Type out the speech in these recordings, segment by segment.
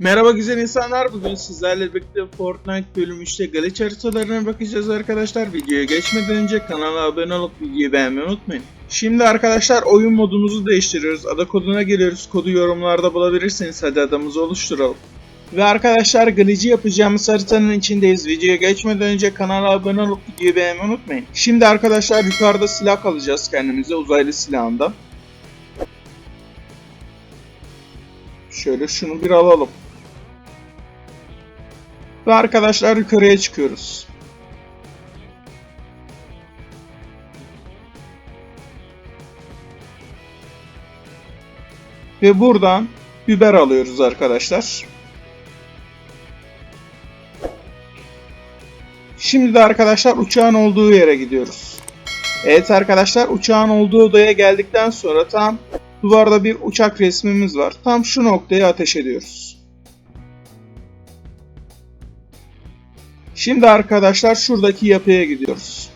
Merhaba güzel insanlar. Bugün sizlerle birlikte Fortnite bölüm 3'te glitch haritalarına bakacağız arkadaşlar. Videoya geçmeden önce kanala abone olup videoyu beğenmeyi unutmayın. Şimdi arkadaşlar oyun modumuzu değiştiriyoruz. Ada koduna geliyoruz. Kodu yorumlarda bulabilirsiniz. Hadi adamızı oluşturalım. Ve arkadaşlar glitch'i yapacağımız haritanın içindeyiz. Videoya geçmeden önce kanala abone olup videoyu beğenmeyi unutmayın. Şimdi arkadaşlar yukarıda silah alacağız kendimize uzaylı silahında. Şöyle şunu bir alalım. Ve arkadaşlar yukarıya çıkıyoruz. Ve buradan biber alıyoruz arkadaşlar. Şimdi de arkadaşlar uçağın olduğu yere gidiyoruz. Evet arkadaşlar uçağın olduğu odaya geldikten sonra tam duvarda bir uçak resmimiz var. Tam şu noktaya ateş ediyoruz. Şimdi arkadaşlar şuradaki yapıya gidiyoruz.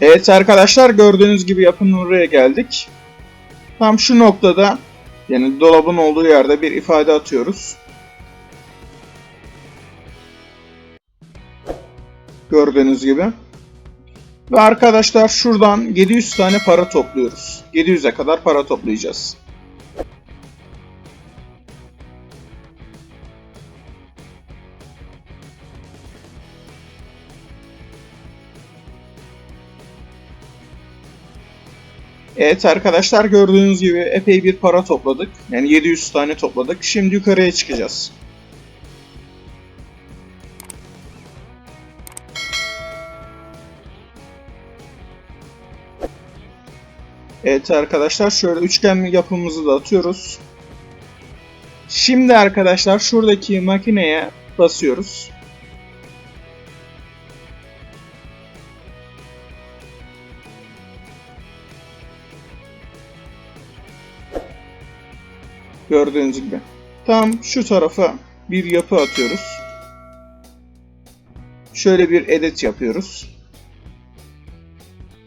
Evet arkadaşlar gördüğünüz gibi yapının oraya geldik. Tam şu noktada yani dolabın olduğu yerde bir ifade atıyoruz. Gördüğünüz gibi. Ve arkadaşlar şuradan 700 tane para topluyoruz. 700'e kadar para toplayacağız. Evet arkadaşlar gördüğünüz gibi epey bir para topladık. Yani 700 tane topladık. Şimdi yukarıya çıkacağız. Evet arkadaşlar şöyle üçgen yapımızı da atıyoruz. Şimdi arkadaşlar şuradaki makineye basıyoruz. Gördüğünüz gibi. Tam şu tarafa bir yapı atıyoruz. Şöyle bir edit yapıyoruz.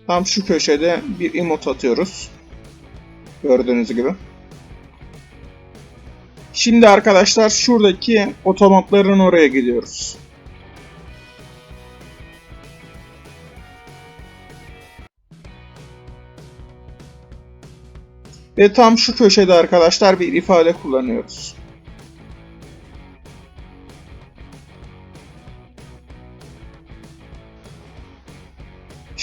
Tam şu köşede bir emot atıyoruz. Gördüğünüz gibi. Şimdi arkadaşlar şuradaki otomatların oraya gidiyoruz. Ve tam şu köşede arkadaşlar bir ifade kullanıyoruz.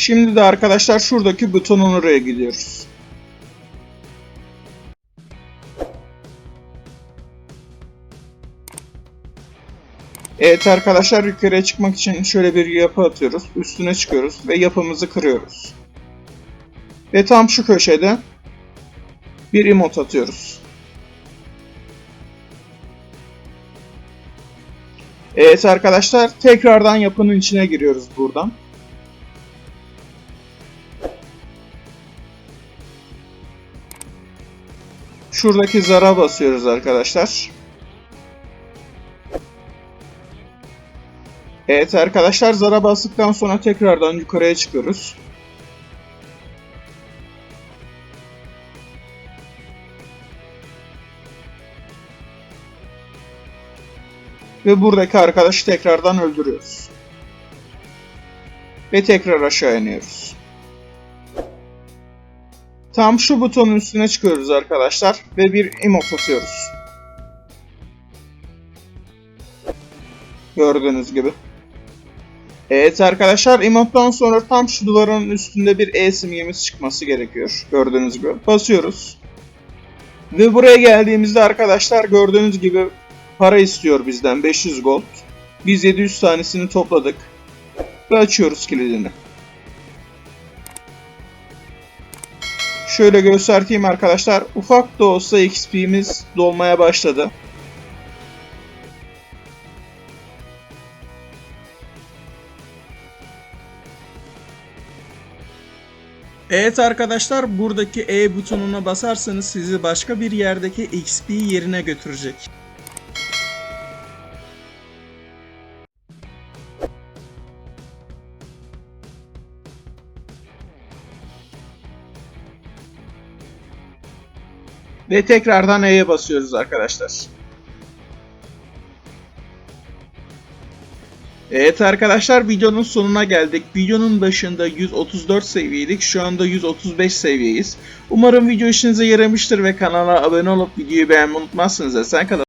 Şimdi de arkadaşlar şuradaki butonun oraya gidiyoruz. Evet arkadaşlar yukarıya çıkmak için şöyle bir yapı atıyoruz. Üstüne çıkıyoruz ve yapımızı kırıyoruz. Ve tam şu köşede bir emot atıyoruz. Evet arkadaşlar tekrardan yapının içine giriyoruz buradan. Şuradaki zara basıyoruz arkadaşlar. Evet arkadaşlar zara bastıktan sonra tekrardan yukarıya çıkıyoruz. Ve buradaki arkadaşı tekrardan öldürüyoruz. Ve tekrar aşağı iniyoruz. Tam şu butonun üstüne çıkıyoruz arkadaşlar ve bir emote atıyoruz. Gördüğünüz gibi. Evet arkadaşlar emote'dan sonra tam şu duvarın üstünde bir e simgemiz çıkması gerekiyor. Gördüğünüz gibi. Basıyoruz. Ve buraya geldiğimizde arkadaşlar gördüğünüz gibi para istiyor bizden 500 gold. Biz 700 tanesini topladık. Ve açıyoruz kilidini. Şöyle göstereyim arkadaşlar. Ufak da olsa XP'miz dolmaya başladı. Evet arkadaşlar buradaki E butonuna basarsanız sizi başka bir yerdeki XP yerine götürecek. Ve tekrardan E'ye basıyoruz arkadaşlar. Evet arkadaşlar videonun sonuna geldik. Videonun başında 134 seviyeydik. Şu anda 135 seviyeyiz. Umarım video işinize yaramıştır ve kanala abone olup videoyu beğenmeyi unutmazsınız. Esen kalın.